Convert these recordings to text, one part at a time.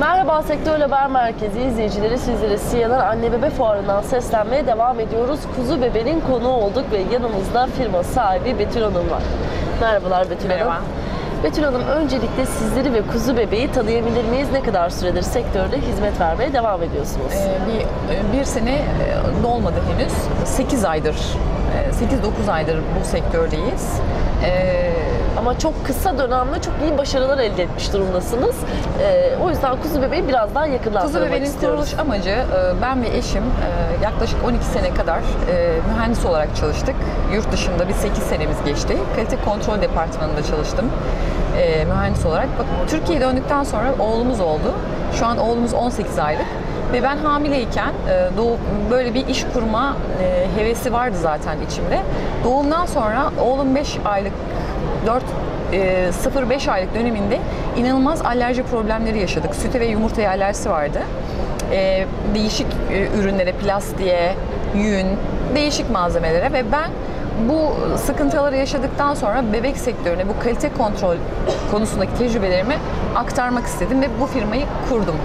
Merhaba Sektör Haber Merkezi izleyicileri sizlere Siyanar Anne Bebe Fuarı'ndan seslenmeye devam ediyoruz. Kuzu Bebe'nin konuğu olduk ve yanımızda firma sahibi Betül Hanım var. Merhabalar Betül Merhaba. Hanım. Betül Hanım öncelikle sizleri ve Kuzu Bebe'yi tanıyabilir miyiz? Ne kadar süredir sektörde hizmet vermeye devam ediyorsunuz? Ee, bir, bir sene e, dolmadı henüz. 8 aydır, 8-9 aydır bu sektördeyiz. Ee, Ama çok kısa dönemde çok iyi başarılar elde etmiş durumdasınız. Ee, o yüzden Kuzu Bebe'yi biraz daha yakından Kuzu istiyoruz. kuruluş amacı e, ben ve eşim e, yaklaşık 12 sene kadar e, mühendis olarak çalıştık. Yurt dışında bir 8 senemiz geçti. Kalite kontrol departmanında çalıştım e, mühendis olarak. Bak, Türkiye'ye döndükten sonra oğlumuz oldu. Şu an oğlumuz 18 aylık. Ve ben hamileyken e, böyle bir iş kurma e, hevesi vardı zaten içimde. Doğumdan sonra oğlum 5 aylık 4 e, 0-5 aylık döneminde inanılmaz alerji problemleri yaşadık. Süte ve yumurtaya alerjisi vardı. E, değişik e, ürünlere, plastiğe, yün, değişik malzemelere ve ben bu sıkıntıları yaşadıktan sonra bebek sektörüne bu kalite kontrol konusundaki tecrübelerimi aktarmak istedim ve bu firmayı kurdum.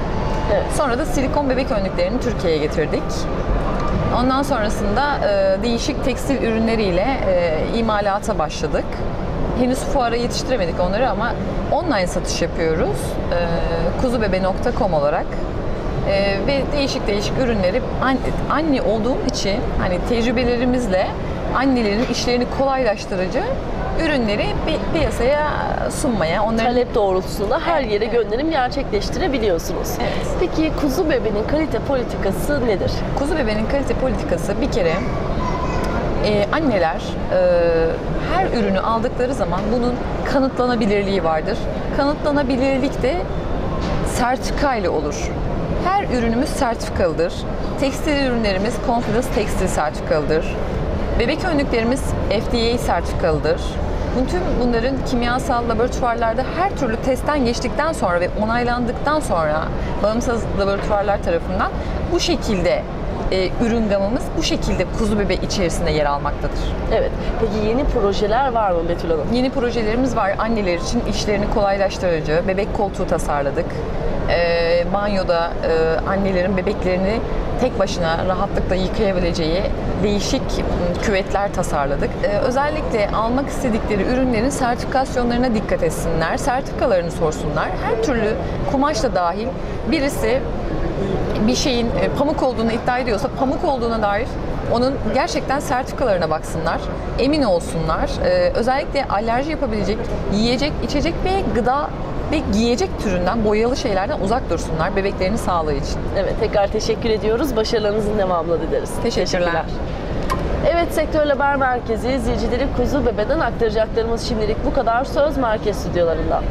Evet. Sonra da silikon bebek önlüklerini Türkiye'ye getirdik. Ondan sonrasında e, değişik tekstil ürünleriyle e, imalata başladık. Henüz fuara yetiştiremedik onları ama online satış yapıyoruz. E, kuzubebe.com olarak. E, ve değişik değişik ürünleri an- anne olduğum için hani tecrübelerimizle annelerin işlerini kolaylaştırıcı ürünleri pi- piyasaya sunmaya, onların talep doğrultusunda her Evet, yere evet. gönderim gerçekleştirebiliyorsunuz. Evet. Peki kuzu bebenin kalite politikası nedir? Kuzu bebenin kalite politikası bir kere e, anneler e, her ürünü aldıkları zaman bunun kanıtlanabilirliği vardır. Kanıtlanabilirlik de sertifika ile olur. Her ürünümüz sertifikalıdır. Tekstil ürünlerimiz Confidence Tekstil sertifikalıdır. Bebek önlüklerimiz FDA sertifikalıdır. Bütün bunların kimyasal laboratuvarlarda her türlü testten geçtikten sonra ve onaylandıktan sonra bağımsız laboratuvarlar tarafından bu şekilde e, ürün gamımız bu şekilde kuzu bebe içerisinde yer almaktadır. Evet. Peki yeni projeler var mı Betül Hanım? Yeni projelerimiz var. Anneler için işlerini kolaylaştırıcı. Bebek koltuğu tasarladık. Ee, banyoda e, annelerin bebeklerini tek başına rahatlıkla yıkayabileceği değişik m, küvetler tasarladık. Ee, özellikle almak istedikleri ürünlerin sertifikasyonlarına dikkat etsinler. Sertifikalarını sorsunlar. Her türlü kumaş da dahil birisi bir şeyin e, pamuk olduğunu iddia ediyorsa pamuk olduğuna dair onun gerçekten sertifikalarına baksınlar, emin olsunlar. Ee, özellikle alerji yapabilecek yiyecek, içecek ve gıda ve giyecek türünden boyalı şeylerden uzak dursunlar bebeklerinin sağlığı için. Evet. Tekrar teşekkür ediyoruz. Başarılarınızın devamını dileriz. Teşekkürler. Evet Sektör Haber Merkezi izleyicileri Kuzu Bebe'den aktaracaklarımız şimdilik bu kadar. Söz Merkez Stüdyolarında.